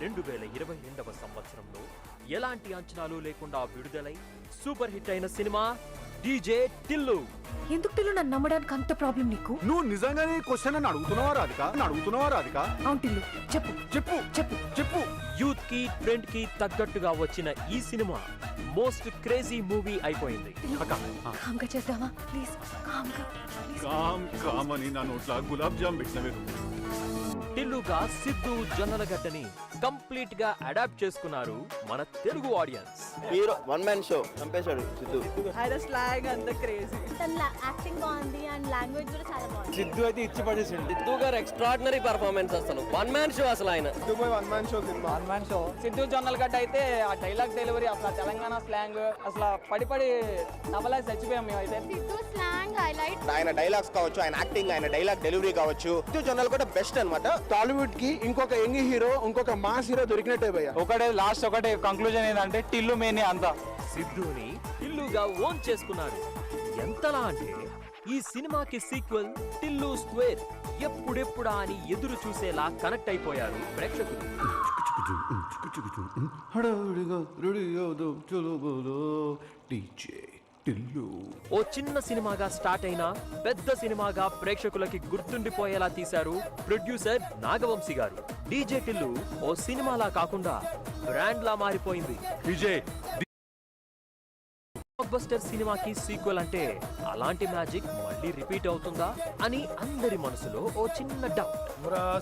రెండు వేల ఇరవై రెండవ సంవత్సరంలో ఎలాంటి అంచనాలు లేకుండా విడుదలై సూపర్ హిట్ అయిన సినిమా డీజే టిల్లు. ఎందుకు టిల్లు నన్ను నమ్మడానికి అంత ప్రాబ్లం నీకు? నువ్వు నిజంగానే క్వశ్చన్ అని అడుగుతున్నావా రాధిక? అని అడుగుతున్నావా రాధిక? అవును టిల్లు చెప్పు. చెప్పు చెప్పు. చెప్పు. యూత్కి ట్రెండ్కి తగ్గట్టుగా వచ్చిన ఈ సినిమా మోస్ట్ క్రేజీ మూవీ అయిపోయింది. కామ్గా చేద్దామా? ప్లీజ్ కామ్గా please. కామ్ కామ్ అని నా నోట్ల గులాబ్ జామ్ పెట్టినవే టిల్లుగా సిద్ధు జొన్నలగడ్డని కంప్లీట్గా అడాప్ట్ చేసుకున్నారు మన Telugu audience. Hero one man show చంపేశాడు సిద్ధు. ఆయన స్లాగ్ అంత క్రేజీ. తన యాక్టింగ్ బాగుంది అండ్ లాంగ్వేజ్ కూడా చాలా బాగుంది. సిద్ధు అయితే ఇచ్చి పడేసిండు. సిద్ధు గారు ఎక్స్ట్రాడినరీ పర్ఫార్మెన్స్ అసలు. వన్ మ్యాన్ షో అసలు ఆయన. One man show cinema. One man show. Siddhu Jonnalagadda అయితే ఆ డైలాగ్ డెలివరీ అసలు ఆ తెలంగాణ స్లాంగ్ అసలు పడి పడి నవలా చచ్చిపోయాం మేము అయితే సిద్ధు స్లాంగ్ హైలైట్ ఆయన డైలాగ్స్ కావచ్చు ఆయన యాక్టింగ్ ఆయన డైలాగ్ డెలివరీ కావచ్చు. సిద్ధు జొన్నలు కూడా బెస్ట్ అన్నమాట. టాలీవుడ్కి ఇంకొక యంగ్ హీరో ఇంకొక మాస్ హీరో దొరికినట్టే భయ్య. ఒకటే లాస్ట్ ఒకటే కంక్లూజన్ ఏంటంటే టిల్లు మేని అంతా. సిద్ధుని టిల్లుగా ఓన్ చేసుకున్నారు. ఎంతలా అంటే ఈ సినిమాకి సీక్వెల్ టిల్లు స్క్వేర్ ఎప్పుడెప్పుడా అని ఎదురు చూసేలా కనెక్ట్ అయిపోయారు ప్రేక్షకులు. హడావిడిగా రెడీ అవుదాం చలో బోలో డీజే. టిల్లు. ఓ చిన్న సినిమాగా స్టార్ట్ అయిన పెద్ద సినిమాగా ప్రేక్షకులకి గుర్తుండిపోయేలా తీశారు ప్రొడ్యూసర్ నాగవంశీ గారు. డీజే టిల్లు ఓ సినిమాలా కాకుండా బ్రాండ్ లా మారిపోయింది. విజయ్ బ్లాక్ బస్టర్ సినిమాకి సీక్వెల్ అంటే అలాంటి మ్యాజిక్ మళ్ళీ రిపీట్ అవుతుందా అని అందరి మనసులో ఓ చిన్న డౌట్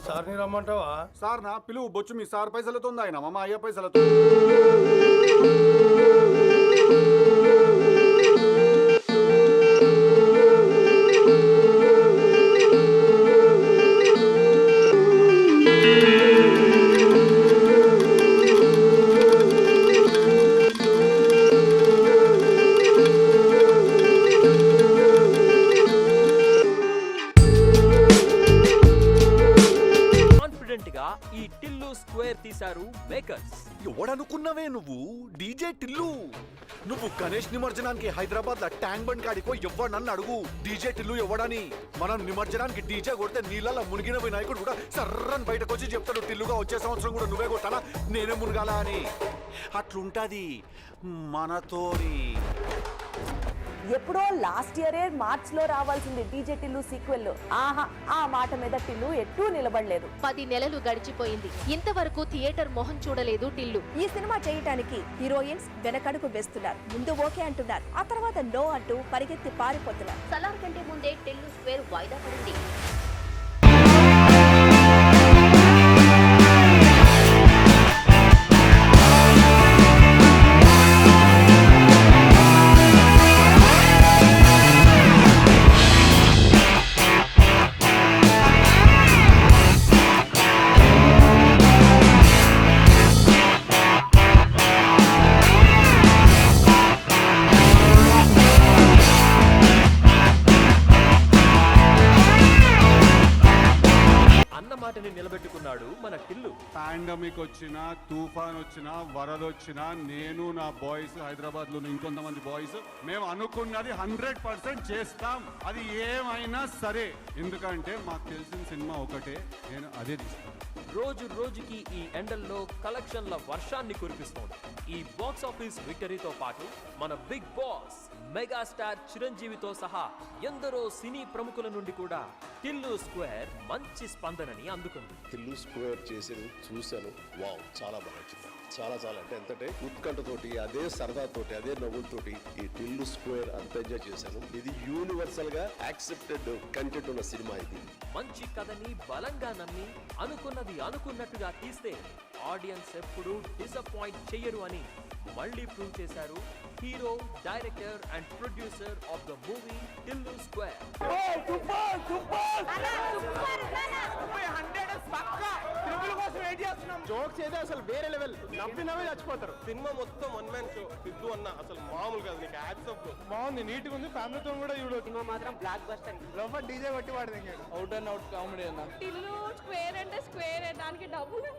సార్ని రమ్మంటావా? సార్ నా పిలువు బొచ్చు మీ సార్ పైసలతో ఉంది ఆయన మా అయ్య పైసలతో గా ఈ టిల్లు స్క్వేర్ తీశారు మేకర్స్. ఎవడనుకున్నావే నువ్వు? డీజే టిల్లు. నువ్వు గణేష్ నిమజ్జనానికి హైదరాబాద్లో ట్యాంక్ బండ్ కాడికో ఎవ్వడని అడుగు. డీజే టిల్లు ఎవడని? మనం నిమజ్జనానికి డీజే కొడితే నీళ్ళలో మునిగిన వినాయకుడు కూడా సర్రని బయటకు వచ్చి చెప్తాడు టిల్లుగా వచ్చే సంవత్సరం కూడా నువ్వే కొట్టాలా నేనే మునగాల అని. అట్లుంటది మనతోని ఎప్పుడో లాస్ట్ ఇయరే మార్చ్లో రావాల్సింది డీజే టిల్లు సీక్వెల్ ఆహా ఆ మాట మీద టిల్లు ఎట్టూ నిలబడలేదు. పది నెలలు గడిచిపోయింది. ఇంతవరకు థియేటర్ మొహం చూడలేదు టిల్లు. ఈ సినిమా చేయటానికి హీరోయిన్స్ వెనకడుగు వేస్తున్నారు. ముందు ఓకే అంటున్నారు. ఆ తర్వాత నో అంటూ పరిగెత్తి పారిపోతున్నారు. సలార్ కంటే ముందే టిల్లు స్క్వేర్ వాయిదా పడింది. పాండమిక్ వచ్చినా తుఫాన్ వచ్చినా వరద వచ్చినా నేను నా బాయ్స్ హైదరాబాద్లో ఇంకొంతమంది బాయ్స్ మేము అనుకున్నది హండ్రెడ్ పర్సెంట్ చేస్తాం. అది ఏమైనా సరే. ఎందుకంటే మాకు తెలిసిన సినిమా ఒకటే నేను అదే తీసుకున్నాను రోజు రోజుకి ఈ ఎండల్లో కలెక్షన్ల వర్షాన్ని కురిపిస్తోంది. ఈ బాక్స్ ఆఫీస్ విక్టరీతో పాటు మన బిగ్ బాస్ మెగాస్టార్ చిరంజీవితో సహా ఎందరో సినీ ప్రముఖుల నుండి కూడా టిల్లు స్క్వేర్ మంచి స్పందనని అందుకుంది. టిల్లు స్క్వేర్ చేసి చూశాను. వావ్ చాలా బాగా చాలా చాలా అంటే ఎంతంటే ఉత్కంఠతోటి అదే సరదాతోటి అదే నవ్వులతోటి ఈ టిల్లు స్క్వేర్ అంత ఎంజాయ్ చేశాను. ఇది యూనివర్సల్గా యాక్సెప్టెడ్ కంటెంట్ ఉన్న సినిమా ఇది. మంచి కథని బలంగా నమ్మి అనుకున్నది అనుకున్నట్టుగా తీస్తే ఆడియన్స్ ఎప్పుడూ డిసప్పాయింట్ చెయ్యరు అని మళ్ళీ ప్రూవ్ చేశారు hero director and producer of the movie jokes అయితే అసలు వేరే లెవెల్ నవ్వి నవ్వి చచ్చిపోతారు. సినిమా మొత్తం వన్ మ్యాన్ షో సిద్ధు అన్న అసలు మామూలు కాదు నీకు యాడ్స్ ఆఫ్ బాగుంది నీట్ ఉంది ఫ్యామిలీతో కూడా చూడవచ్చు సినిమా మాత్రం బ్లాక్ బస్టర్ లోపల డీజే కొట్టి వాడింది అవుట్ అండ్ అవుట్ కామెడీ అన్న. టిల్లు స్క్వేర్ అంటే స్క్వేర్ దానికి డబ్బులు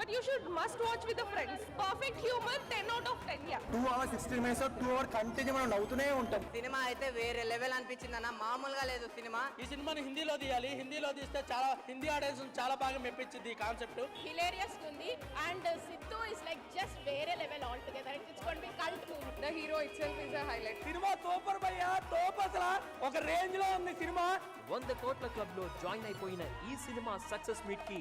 but you should must watch with friends perfect humour ten out of ten yeah two hours sixteen minutes two hour continue మనం నవ్వుతూనే ఉంటాం. సినిమా అయితే వేరే లెవెల్ అనిపించింది అన్న. మామూలుగా లేదు సినిమా. ఈ సినిమాని హిందీలో తీయాలి. హిందీలో తీస్తే చాలా హిందీ ఆడియన్స్ చాలా బాగా మెప్పించింది ఈ కాన్సెప్ట్ హిలేరియస్ ఉంది. And Siddhu is like just వేరే level altogether it's gonna be cult movie the hero itself is a highlight cinema super భయ్యా తోపు అసలు ఒక రేంజ్లో ఉంది సినిమా. వంద కోట్ల క్లబ్లో జాయిన్ అయిపోయిన ఈ సినిమా సక్సెస్ మీట్కి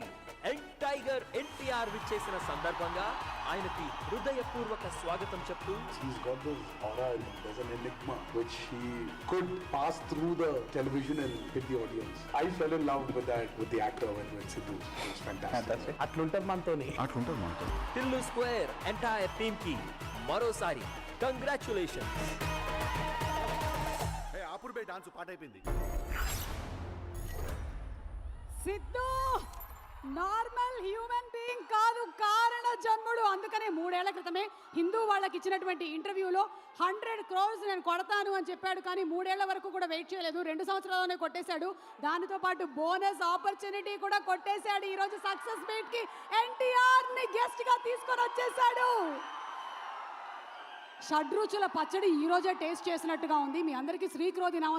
ఎన్ టైగర్ ఎన్టీఆర్ విచ్చేసిన సందర్భంగా ఆయనకి హృదయపూర్వక స్వాగతం చెప్తూ He's got this aura, there's an enigma which he could pass through the television and hit the audience. I fell in love with that, with the actor, with, with Sidhu. It was fantastic. అట్లుంటది మనతోని అట్లుంటది మనతో Tillu square entire టీమ్కి మరోసారి congratulation బే dance పాట అయిపోయింది Siddhu normal human being కాదు కారణ జన్ముడు. అందుకనే మూడేళ్ళ క్రితమే హిందూ వాళ్ళకి ఇచ్చినటువంటి ఇంటర్వ్యూలో హండ్రెడ్ క్రోర్స్ నేను కొడతాను అని చెప్పాడు. కానీ మూడేళ్ళ వరకు కూడా వెయిట్ చేయలేదు. రెండు సంవత్సరాల్లోనే కొట్టేశాడు. దానితో పాటు బోనస్ ఆపర్చునిటీ కూడా కొట్టేశాడు. ఈరోజు సక్సెస్ మీట్కి ఎన్టీఆర్ని గెస్ట్గా తీసుకొని వచ్చేసాడు షడ్రుచుల పచ్చడి ఈరోజే టేస్ట్ చేసినట్టుగా ఉంది. మీ అందరికీ శ్రీక్రోధి నమస్కారం